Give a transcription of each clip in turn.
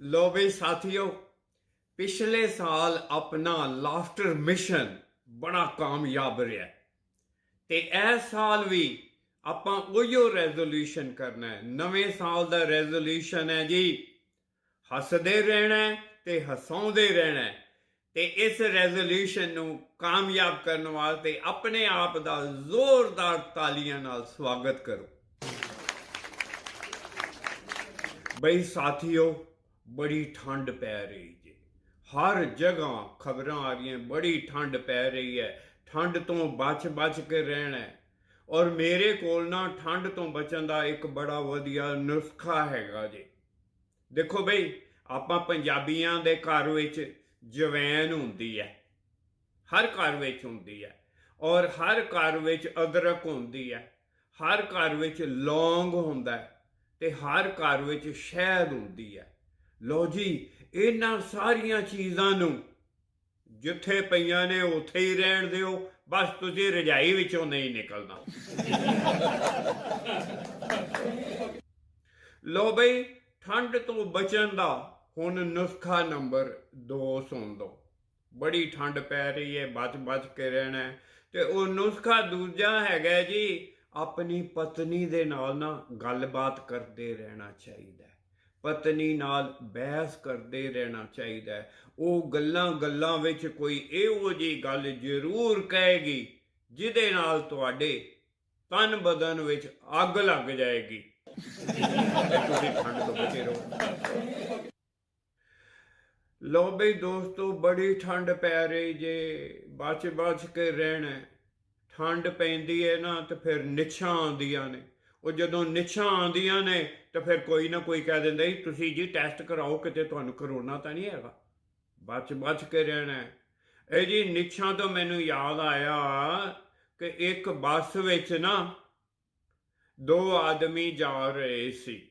ਲੋ ਬਈ ਸਾਥੀਓ, ਪਿਛਲੇ ਸਾਲ ਆਪਣਾ ਲਾਫਟਰ ਮਿਸ਼ਨ ਬੜਾ ਕਾਮਯਾਬ ਰਿਹਾ ਤੇ ਇਸ ਸਾਲ ਵੀ ਆਪਾਂ ਉਹੀਓ ਰੈਜ਼ੋਲੂਸ਼ਨ ਕਰਨਾ ਹੈ। ਨਵੇਂ ਸਾਲ ਦਾ ਰੈਜ਼ੋਲੂਸ਼ਨ ਹੈ ਜੀ। ਹੱਸਦੇ ਰਹਿਣਾ ਤੇ ਹਸਾਉਂਦੇ ਰਹਿਣਾ ਤੇ ਇਸ ਰੈਜ਼ੋਲੂਸ਼ਨ ਨੂੰ ਕਾਮਯਾਬ ਕਰਨ ਵਾਸਤੇ ਆਪਣੇ ਆਪ ਦਾ ਜ਼ੋਰਦਾਰ ਤਾਲੀਆਂ ਨਾਲ ਸਵਾਗਤ ਕਰੋ। ਬਈ ਸਾਥੀਓ ਬੜੀ ਠੰਡ ਪੈ ਰਹੀ ਜੇ। ਹਰ ਜਗ੍ਹਾ ਖਬਰਾਂ ਆ ਰਹੀਆਂ, ਬੜੀ ਠੰਡ ਪੈ ਰਹੀ ਹੈ। ਠੰਡ ਤੋਂ ਬਚ-ਬਚ ਕੇ ਰਹਿਣਾ ਹੈ। ਔਰ ਮੇਰੇ ਕੋਲ ਨਾ ਠੰਡ ਤੋਂ ਬਚਣ ਦਾ ਇੱਕ ਬੜਾ ਵਧੀਆ ਨੁਸਖਾ ਹੈਗਾ ਜੀ। ਦੇਖੋ ਬਈ, ਆਪਾਂ ਪੰਜਾਬੀਆਂ ਦੇ ਘਰ ਵਿੱਚ ਜਵੈਨ ਹੁੰਦੀ ਹੈ। ਹਰ ਘਰ ਵਿੱਚ ਹੁੰਦੀ ਹੈ। ਔਰ ਹਰ ਘਰ ਵਿੱਚ ਅਦਰਕ ਹੁੰਦੀ ਹੈ। ਹਰ ਘਰ ਵਿੱਚ ਲੌਂਗ ਹੁੰਦਾ ਹੈ ਤੇ ਹਰ ਘਰ ਵਿੱਚ ਸ਼ਹਿਦ ਹੁੰਦੀ ਹੈ। ਲੋ ਜੀ, ਇਹਨਾਂ ਸਾਰੀਆਂ ਚੀਜ਼ਾਂ ਨੂੰ ਜਿੱਥੇ ਪਈਆਂ ਨੇ, ਉੱਥੇ ਹੀ ਰਹਿਣ ਦਿਓ। ਬਸ ਤੁਸੀਂ ਰਜਾਈ ਵਿੱਚੋਂ ਨਹੀਂ ਨਿਕਲਣਾ। ਲੋ ਬਈ, ਠੰਡ ਤੋਂ ਬਚਣ ਦਾ ਹੁਣ ਨੁਸਖਾ ਨੰਬਰ 2 ਸੁਣ ਲਓ। ਬੜੀ ਠੰਡ ਪੈ ਰਹੀ ਹੈ ਬਚ-ਬਚ ਕੇ ਰਹਿਣਾ ਤੇ ਉਹ ਨੁਸਖਾ ਦੂਜਾ ਹੈਗਾ ਜੀ, ਆਪਣੀ ਪਤਨੀ ਦੇ ਨਾਲ ਨਾ ਗੱਲਬਾਤ ਕਰਦੇ ਰਹਿਣਾ ਚਾਹੀਦਾ ਪਤਨੀ ਨਾਲ ਬਹਿਸ ਕਰਦੇ ਰਹਿਣਾ ਚਾਹੀਦਾ ਹੈ। ਉਹ ਗੱਲਾਂ ਗੱਲਾਂ ਵਿੱਚ ਕੋਈ ਇਹੋ ਜੀ ਗੱਲ ਜ਼ਰੂਰ ਕਹੇਗੀ, ਜਿਹਦੇ ਨਾਲ ਤੁਹਾਡੇ ਤਨ ਬਦਨ ਵਿੱਚ ਅੱਗ ਲੱਗ ਜਾਏਗੀ। ਤੁਸੀਂ ਠੰਡ ਤੋਂ ਬਚੇ ਰਹੋ। ਲੋ ਬਈ ਦੋਸਤੋ, ਬੜੀ ਠੰਡ ਪੈ ਰਹੀ ਜੇ ਬਚ ਬਚ ਕੇ ਰਹਿਣਾ। ਠੰਡ ਪੈਂਦੀ ਹੈ ਨਾ, ਤੇ ਫਿਰ ਨਿਛਾਂ ਆਉਂਦੀਆਂ ਨੇ। ਉਹ ਜਦੋਂ ਨਿਛਾਂ ਆਉਂਦੀਆਂ ਨੇ, ਤਾਂ ਫਿਰ ਕੋਈ ਨਾ ਕੋਈ ਕਹਿ ਦਿੰਦਾ ਜੀ, ਤੁਸੀਂ ਜੀ ਟੈਸਟ ਕਰਾਓ, ਕਿਤੇ ਤੁਹਾਨੂੰ ਕਰੋਨਾ ਤਾਂ ਨਹੀਂ ਹੈਗਾ। ਬਚ ਬਚ ਕੇ ਰਹਿਣਾ ਇਹ ਜੀ ਨਿਛਾਂ ਤੋਂ ਮੈਨੂੰ ਯਾਦ ਆਇਆ ਕਿ ਇੱਕ ਬੱਸ ਵਿੱਚ ਨਾ ਦੋ ਆਦਮੀ ਜਾ ਰਹੇ ਸੀ,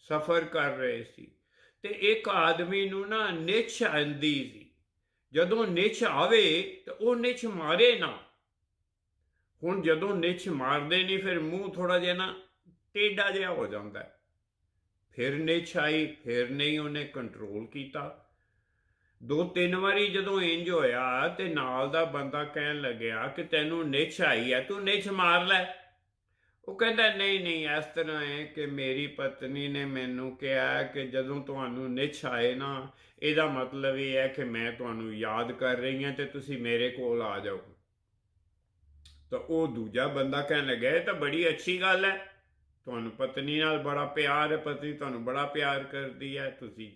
ਸਫ਼ਰ ਕਰ ਰਹੇ ਸੀ। ਤੇ ਇੱਕ ਆਦਮੀ ਨੂੰ ਨਾ ਨਿਛ ਆਂਦੀ ਸੀ। ਜਦੋਂ ਨਿਛ ਆਵੇ, ਤਾਂ ਉਹ ਨਿਛ ਮਾਰੇ ਨਾ। ਹੁਣ ਜਦੋਂ ਨਿਛ ਮਾਰਦੇ ਨਹੀਂ ਫਿਰ ਮੂੰਹ ਥੋੜਾ ਜਿਹਾ ਨਾ ਟੇਢਾ ਜਿਹਾ ਹੋ ਜਾਂਦਾ ਹੈ। ਫਿਰ ਨਿਛ ਆਈ, ਫਿਰ ਨਹੀਂ ਉਹਨੇ ਕੰਟਰੋਲ ਕੀਤਾ। ਦੋ ਤਿੰਨ ਵਾਰੀ ਜਦੋਂ ਇੰਜ ਹੋਇਆ ਤੇ ਨਾਲ ਦਾ ਬੰਦਾ ਕਹਿਣ ਲੱਗਿਆ ਕਿ ਤੈਨੂੰ ਨਿਛ ਆਈ ਹੈ, ਤੂੰ ਨਿਛ ਮਾਰ ਲੈ। ਉਹ ਕਹਿੰਦਾ, ਨਹੀਂ ਨਹੀਂ, ਇਸ ਤਰ੍ਹਾਂ ਹੈ ਕਿ ਮੇਰੀ ਪਤਨੀ ਨੇ ਮੈਨੂੰ ਕਿਹਾ ਕਿ ਜਦੋਂ ਤੁਹਾਨੂੰ ਨਿਛ ਆਏ ਨਾ, ਇਹਦਾ ਮਤਲਬ ਇਹ ਹੈ ਕਿ ਮੈਂ ਤੁਹਾਨੂੰ ਯਾਦ ਕਰ ਰਹੀ ਹਾਂ ਤੇ ਤੁਸੀਂ ਮੇਰੇ ਕੋਲ ਆ ਜਾਓ। ਤਾਂ ਉਹ ਦੂਜਾ ਬੰਦਾ ਕਹਿਣ ਲੱਗਾ, ਇਹ ਤਾਂ ਬੜੀ ਅੱਛੀ ਗੱਲ ਹੈ। ਤੁਹਾਨੂੰ ਪਤਨੀ ਨਾਲ ਬੜਾ ਪਿਆਰ ਹੈ, ਪਤਨੀ ਤੁਹਾਨੂੰ ਬੜਾ ਪਿਆਰ ਕਰਦੀ ਹੈ, ਤੁਸੀਂ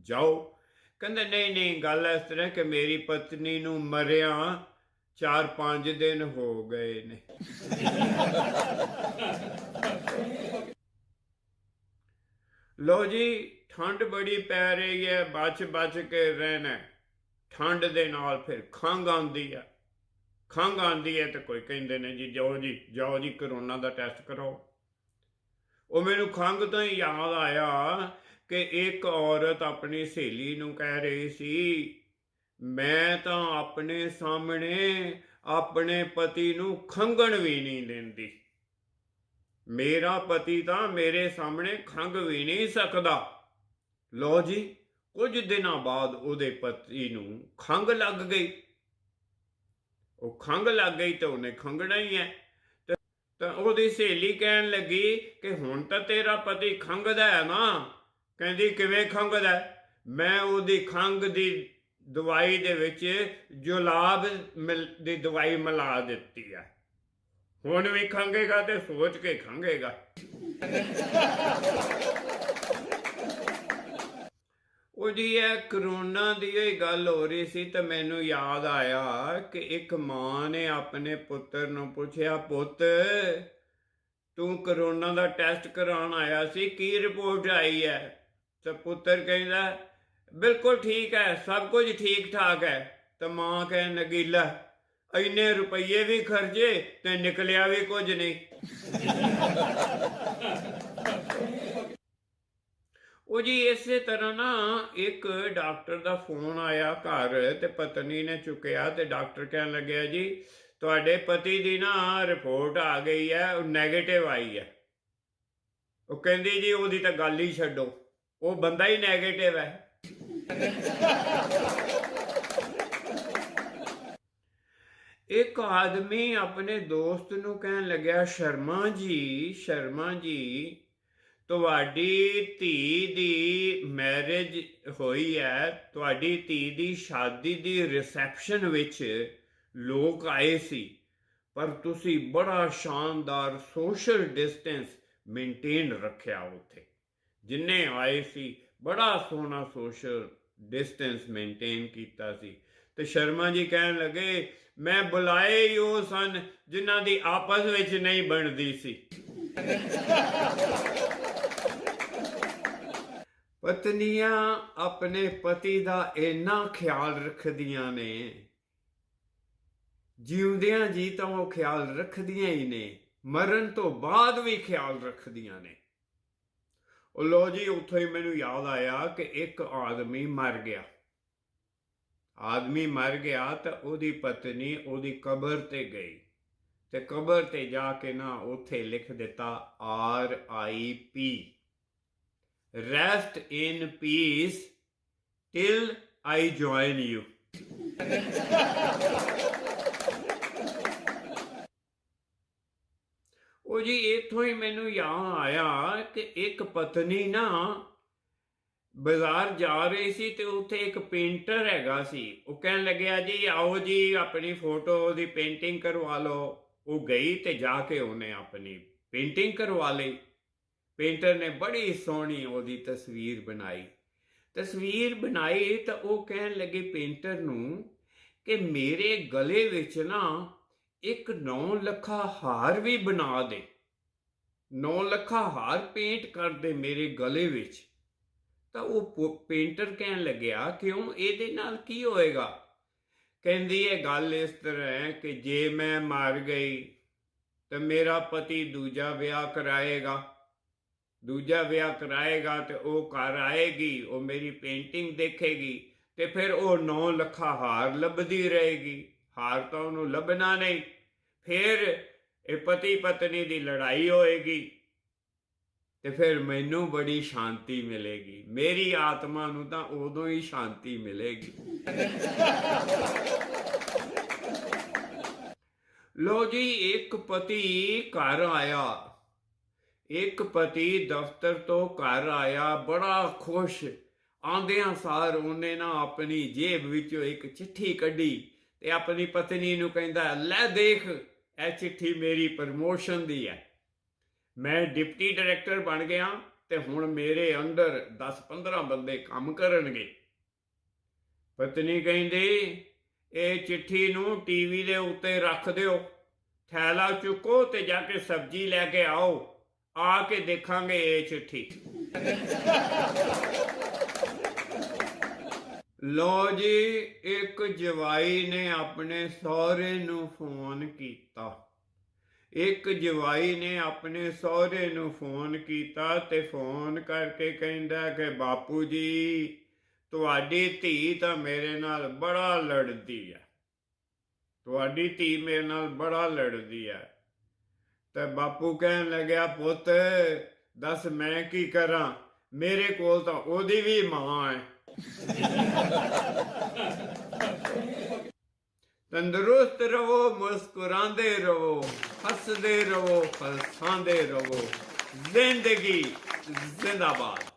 ਜਾਓ। ਕਹਿੰਦਾ, ਨਹੀਂ ਨਹੀਂ, ਗੱਲ ਇਸ ਤਰ੍ਹਾਂ ਕਿ ਮੇਰੀ ਪਤਨੀ ਨੂੰ ਮਰਿਆ 4-5 ਦਿਨ ਹੋ ਗਏ ਨੇ। ਲੋ ਜੀ, ਠੰਡ ਬੜੀ ਪੈ ਰਹੀ ਹੈ ਬਚ ਬਚ ਕੇ ਰਹਿਣਾ ਠੰਡ ਦੇ ਨਾਲ ਫਿਰ ਖੰਘ ਆਉਂਦੀ ਹੈ। ਖੰਘ ਆਉਂਦੀ ਹੈ ਤੇ ਕੋਈ ਕਹਿੰਦੇ ਨੇ ਜੀ, ਜਾਓ ਜੀ ਜਾਓ ਜੀ, ਕਰੋਨਾ ਦਾ ਟੈਸਟ ਕਰੋ ਉਹ ਮੈਨੂੰ ਖੰਘ ਤੋਂ ਹੀ ਯਾਦ ਆਇਆ ਕਿ ਇੱਕ ਔਰਤ ਆਪਣੀ ਸਹੇਲੀ ਨੂੰ ਕਹਿ ਰਹੀ ਸੀ, ਮੈਂ ਤਾਂ ਆਪਣੇ ਸਾਹਮਣੇ ਆਪਣੇ ਪਤੀ ਨੂੰ ਖੰਗਣ ਵੀ ਨਹੀਂ ਦਿੰਦੀ। ਮੇਰਾ ਪਤੀ ਤਾਂ ਮੇਰੇ ਸਾਹਮਣੇ ਖੰਗ ਵੀ ਨਹੀਂ ਸਕਦਾ। ਲੋ ਜੀ, ਕੁਝ ਦਿਨਾਂ ਬਾਅਦ ਉਹਦੇ ਪਤੀ ਨੂੰ ਖੰਗ ਲੱਗ ਗਈ। ਉਹ ਖੰਗ ਲੱਗ ਗਈ ਤਾਂ ਉਹਨੇ ਖੰਗਣਾ ਹੀ ਹੈ। ਤੇ- ਤਾਂ ਉਹਦੀ ਸਹੇਲੀ ਕਹਿਣ ਲੱਗੀ ਕਿ ਹੁਣ ਤਾਂ ਤੇਰਾ ਪਤੀ ਖੰਗਦਾ ਹੈ ਨਾ। ਕਹਿੰਦੀ, ਕਿਵੇਂ ਖੰਗਦਾ ਮੈਂ ਉਹਦੀ ਖੰਗ ਦੀ ਦਵਾਈ ਦੇ ਵਿੱਚ ਜੁਲਾਬ ਮਿਲ- ਦੀ ਦਵਾਈ ਮਿਲਾ ਦਿੱਤੀ ਹੈ। ਹੁਣ ਵੀ ਖੰਗੇਗਾ ਤੇ ਸੋਚ ਕੇ ਖੰਗੇਗਾ ਉਹ ਇਹ ਕਰੋਨਾ ਦੀ ਇਹ ਗੱਲ ਹੋ ਰਹੀ ਸੀ ਤਾਂ ਮੈਨੂੰ ਯਾਦ ਆਇਆ ਕਿ ਇੱਕ ਮਾਂ ਨੇ ਆਪਣੇ ਪੁੱਤਰ ਨੂੰ ਪੁੱਛਿਆ, ਪੁੱਤ, ਤੂੰ ਕਰੋਨਾ ਦਾ ਟੈਸਟ ਕਰਾਉਣ ਆਇਆ ਸੀ, ਕੀ ਰਿਪੋਰਟ ਆਈ ਹੈ ਤਾਂ ਪੁੱਤਰ ਕਹਿੰਦਾ, ਬਿਲਕੁਲ ਠੀਕ ਹੈ ਸਭ ਕੁਝ ਠੀਕ ਠਾਕ ਹੈ ਤਾਂ ਮਾਂ ਕਹਿਣ ਲੱਗੀ, ਲੈ, ਇੰਨੇ ਰੁਪਏ ਵੀ ਖਰਚੇ ਤੇ ਨਿਕਲਿਆ ਵੀ ਕੁਝ ਨਹੀਂ। ਉਹ ਜੀ ਇਸੇ ਤਰ੍ਹਾਂ ਨਾ ਇੱਕ ਡਾਕਟਰ ਦਾ ਫੋਨ ਆਇਆ ਘਰ ਤੇ ਪਤਨੀ ਨੇ ਚੁੱਕਿਆ ਤੇ ਡਾਕਟਰ ਕਹਿਣ ਲੱਗਿਆ ਜੀ, ਤੁਹਾਡੇ ਪਤੀ ਦੀ ਨਾ ਰਿਪੋਰਟ ਆ ਗਈ ਹੈ, ਉਹ 네ਗੇਟਿਵ ਆਈ ਹੈ। ਉਹ ਕਹਿੰਦੀ ਜੀ ਉਹਦੀ ਤਾਂ ਗੱਲ ਹੀ ਛੱਡੋ, ਉਹ ਬੰਦਾ ਹੀ 네ਗੇਟਿਵ ਹੈ। ਇੱਕ ਆਦਮੀ ਆਪਣੇ ਦੋਸਤ ਨੂੰ ਕਹਿਣ ਲੱਗਿਆ, ਸ਼ਰਮਾ ਜੀ ਸ਼ਰਮਾ ਜੀ ਤੁਹਾਡੀ ਧੀ ਦੀ ਮੈਰਿਜ ਹੋਈ ਹੈ, ਤੁਹਾਡੀ ਧੀ ਦੀ ਸ਼ਾਦੀ ਦੀ ਰਿਸੈਪਸ਼ਨ ਵਿੱਚ ਲੋਕ ਆਏ ਸੀ, ਪਰ ਤੁਸੀਂ ਬੜਾ ਸ਼ਾਨਦਾਰ ਸੋਸ਼ਲ ਡਿਸਟੈਂਸ ਮੇਨਟੇਨ ਰੱਖਿਆ ਉੱਥੇ। ਜਿੰਨੇ ਆਏ ਸੀ, ਬੜਾ ਸੋਹਣਾ ਸੋਸ਼ਲ ਡਿਸਟੈਂਸ ਮੇਨਟੇਨ ਕੀਤਾ ਸੀ। ਤੇ ਸ਼ਰਮਾ ਜੀ ਕਹਿਣ ਲੱਗੇ, ਮੈਂ ਬੁਲਾਏ ਹੀ ਉਹ ਸਨ ਜਿਨ੍ਹਾਂ ਦੀ ਆਪਸ ਵਿੱਚ ਨਹੀਂ ਬਣਦੀ ਸੀ। ਪਤਨੀਆਂ ਆਪਣੇ ਪਤੀ ਦਾ ਇੰਨਾ ਖਿਆਲ ਰੱਖਦੀਆਂ ਨੇ, ਜਿਉਂਦਿਆਂ ਜੀ ਤਾਂ ਉਹ ਖਿਆਲ ਰੱਖਦੀਆਂ ਹੀ ਨੇ, ਮਰਨ ਤੋਂ ਬਾਅਦ ਵੀ ਖਿਆਲ ਰੱਖਦੀਆਂ ਨੇ। ਉਹ ਲੋ ਜੀ, ਉੱਥੋਂ ਹੀ ਮੈਨੂੰ ਯਾਦ ਆਇਆ ਕਿ ਇੱਕ ਆਦਮੀ ਮਰ ਗਿਆ। ਆਦਮੀ ਮਰ ਗਿਆ ਤਾਂ ਉਹਦੀ ਪਤਨੀ ਉਹਦੀ ਕਬਰ ਤੇ ਗਈ ਤੇ ਕਬਰ ਤੇ ਜਾ ਕੇ ਨਾ ਉੱਥੇ ਲਿਖ ਦਿੱਤਾ, R I P. Rest in peace till I join you ਉਹ ਜੀ, ਇੱਥੋਂ ਹੀ ਮੈਨੂੰ ਯਾਦ ਆਇਆ ਕਿ ਇੱਕ ਪਤਨੀ ਨਾ ਬਾਜ਼ਾਰ ਜਾ ਰਹੀ ਸੀ ਤੇ ਉੱਥੇ ਇੱਕ ਪੇਂਟਰ ਹੈਗਾ ਸੀ। ਉਹ ਕਹਿਣ ਲੱਗਿਆ, ਜੀ, ਆਓ ਜੀ, ਆਪਣੀ ਫੋਟੋ ਦੀ ਪੇਂਟਿੰਗ ਕਰਵਾ ਲਓ। ਉਹ ਗਈ ਤੇ ਜਾ ਕੇ ਉਹਨੇ ਆਪਣੀ ਪੇਂਟਿੰਗ ਕਰਵਾ ਲਈ। ਪੇਂਟਰ ਨੇ ਬੜੀ ਸੋਹਣੀ ਉਹਦੀ ਤਸਵੀਰ ਬਣਾਈ। ਤਸਵੀਰ ਬਣਾਈ ਤਾਂ ਉਹ ਕਹਿਣ ਲੱਗੇ ਪੇਂਟਰ ਨੂੰ ਕਿ ਮੇਰੇ ਗਲੇ ਵਿੱਚ ਨਾ ਇੱਕ 9 ਲੱਖਾ ਹਾਰ ਵੀ ਬਣਾ ਦੇ। 9 ਲੱਖਾ ਹਾਰ ਪੇਂਟ ਕਰ ਦੇ ਮੇਰੇ ਗਲੇ ਵਿੱਚ। ਤਾਂ ਉਹ ਪ- ਪੇਂਟਰ ਕਹਿਣ ਲੱਗਿਆ, ਕਿਉਂ? ਇਹਦੇ ਨਾਲ ਕੀ ਹੋਏਗਾ? ਕਹਿੰਦੀ, ਇਹ ਗੱਲ ਇਸ ਤਰ੍ਹਾਂ ਹੈ ਕਿ ਜੇ ਮੈਂ ਮਰ ਗਈ ਤਾਂ ਮੇਰਾ ਪਤੀ ਦੂਜਾ ਵਿਆਹ ਕਰਾਏਗਾ। ਦੂਜਾ ਵਿਆਹ ਕਰਾਏਗਾ ਤੇ ਉਹ ਘਰ ਆਏਗੀ, ਉਹ ਮੇਰੀ ਪੇਂਟਿੰਗ ਦੇਖੇਗੀ ਤੇ ਫਿਰ ਉਹ 9 ਲੱਖਾ ਹਾਰ ਲੱਭਦੀ ਰਹੇਗੀ। ਹਾਰ ਤਾਂ ਉਹਨੂੰ ਲੱਭਣਾ ਨਹੀਂ। ਫਿਰ ਇਹ ਪਤੀ ਪਤਨੀ ਦੀ ਲੜਾਈ ਹੋਏਗੀ ਤੇ ਫਿਰ ਮੈਨੂੰ ਬੜੀ ਸ਼ਾਂਤੀ ਮਿਲੇਗੀ। ਮੇਰੀ ਆਤਮਾ ਨੂੰ ਤਾਂ ਉਦੋਂ ਹੀ ਸ਼ਾਂਤੀ ਮਿਲੇਗੀ। ਲੋ ਜੀ, ਇੱਕ ਪਤੀ ਘਰ ਆਇਆ। ਇੱਕ ਪਤੀ ਦਫ਼ਤਰ ਤੋਂ ਘਰ ਆਇਆ, ਬੜਾ ਖੁਸ਼। ਆਂਦਿਆਂ ਸਾਰ ਉਹਨੇ ਨਾ ਆਪਣੀ ਜੇਬ ਵਿੱਚੋਂ ਇੱਕ ਚਿੱਠੀ ਕੱਢੀ ਤੇ ਆਪਣੀ ਪਤਨੀ ਨੂੰ ਕਹਿੰਦਾ, ਲੈ ਦੇਖ, ਇਹ ਚਿੱਠੀ ਮੇਰੀ ਪ੍ਰਮੋਸ਼ਨ ਦੀ ਹੈ। ਮੈਂ ਡਿਪਟੀ ਡਾਇਰੈਕਟਰ ਬਣ ਗਿਆ ਤੇ ਹੁਣ ਮੇਰੇ ਅੰਦਰ 10-15 ਬੰਦੇ ਕੰਮ ਕਰਨਗੇ। ਪਤਨੀ ਕਹਿੰਦੀ, ਇਹ ਚਿੱਠੀ ਨੂੰ ਟੀਵੀ ਦੇ ਉੱਤੇ ਰੱਖ ਦਿਓ, ਥੈਲਾ ਚੁੱਕੋ ਤੇ ਜਾ ਕੇ ਸਬਜ਼ੀ ਲੈ ਕੇ ਆਓ। ਆ ਕੇ ਦੇਖਾਂਗੇ ਇਹ ਚਿੱਠੀ। ਲੋ ਜੀ, ਇੱਕ ਜਵਾਈ ਨੇ ਆਪਣੇ ਸਹੁਰੇ ਨੂੰ ਫੋਨ ਕੀਤਾ। ਇੱਕ ਜਵਾਈ ਨੇ ਆਪਣੇ ਸਹੁਰੇ ਨੂੰ ਫੋਨ ਕੀਤਾ ਤੇ ਫੋਨ ਕਰਕੇ ਕਹਿੰਦਾ ਕਿ, ਬਾਪੂ ਜੀ, ਤੁਹਾਡੀ ਧੀ ਤਾਂ ਮੇਰੇ ਨਾਲ ਬੜਾ ਲੜਦੀ ਹੈ। ਤੁਹਾਡੀ ਧੀ ਮੇਰੇ ਨਾਲ ਬੜਾ ਲੜਦੀ ਹੈ। ਤੇ ਬਾਪੂ ਕਹਿਣ ਲੱਗਿਆ, ਪੁੱਤ, ਦੱਸ ਮੈਂ ਕੀ ਕਰਾਂ? ਮੇਰੇ ਕੋਲ ਤਾਂ ਉਹਦੀ ਵੀ ਮਾਂ ਹੈ। ਤੰਦਰੁਸਤ ਰਹੋ, ਮੁਸਕਰਾਉਂਦੇ ਰਹੋ, ਹੱਸਦੇ ਰਹੋ ਹਸਾਉਂਦੇ ਰਹੋ। ਜ਼ਿੰਦਗੀ ਜ਼ਿੰਦਾਬਾਦ।